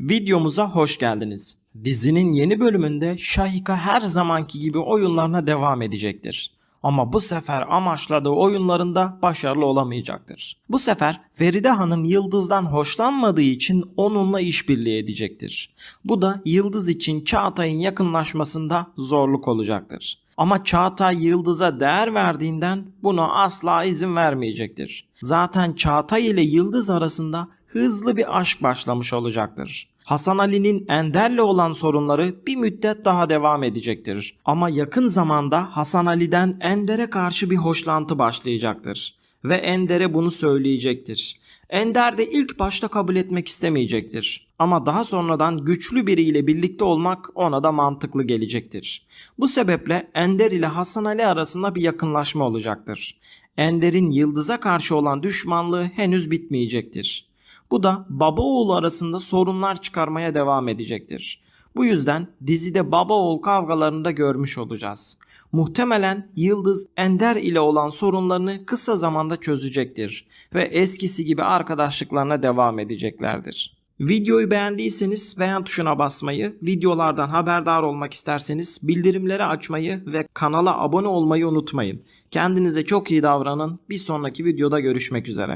Videomuza hoş geldiniz. Dizinin yeni bölümünde Şahika her zamanki gibi oyunlarına devam edecektir. Ama bu sefer amaçladığı oyunlarında başarılı olamayacaktır. Bu sefer Feride Hanım Yıldız'dan hoşlanmadığı için onunla işbirliği edecektir. Bu da Yıldız için Çağatay'ın yakınlaşmasında zorluk olacaktır. Ama Çağatay Yıldız'a değer verdiğinden buna asla izin vermeyecektir. Zaten Çağatay ile Yıldız arasında hızlı bir aşk başlamış olacaktır. Hasan Ali'nin Ender'le olan sorunları bir müddet daha devam edecektir. Ama yakın zamanda Hasan Ali'den Ender'e karşı bir hoşlantı başlayacaktır. Ve Ender'e bunu söyleyecektir. Ender de ilk başta kabul etmek istemeyecektir. Ama daha sonradan güçlü biriyle birlikte olmak ona da mantıklı gelecektir. Bu sebeple Ender ile Hasan Ali arasında bir yakınlaşma olacaktır. Ender'in Yıldız'a karşı olan düşmanlığı henüz bitmeyecektir. Bu da baba oğul arasında sorunlar çıkarmaya devam edecektir. Bu yüzden dizide baba oğul kavgalarını da görmüş olacağız. Muhtemelen Yıldız Ender ile olan sorunlarını kısa zamanda çözecektir ve eskisi gibi arkadaşlıklarına devam edeceklerdir. Videoyu beğendiyseniz beğen tuşuna basmayı, videolardan haberdar olmak isterseniz bildirimleri açmayı ve kanala abone olmayı unutmayın. Kendinize çok iyi davranın. Bir sonraki videoda görüşmek üzere.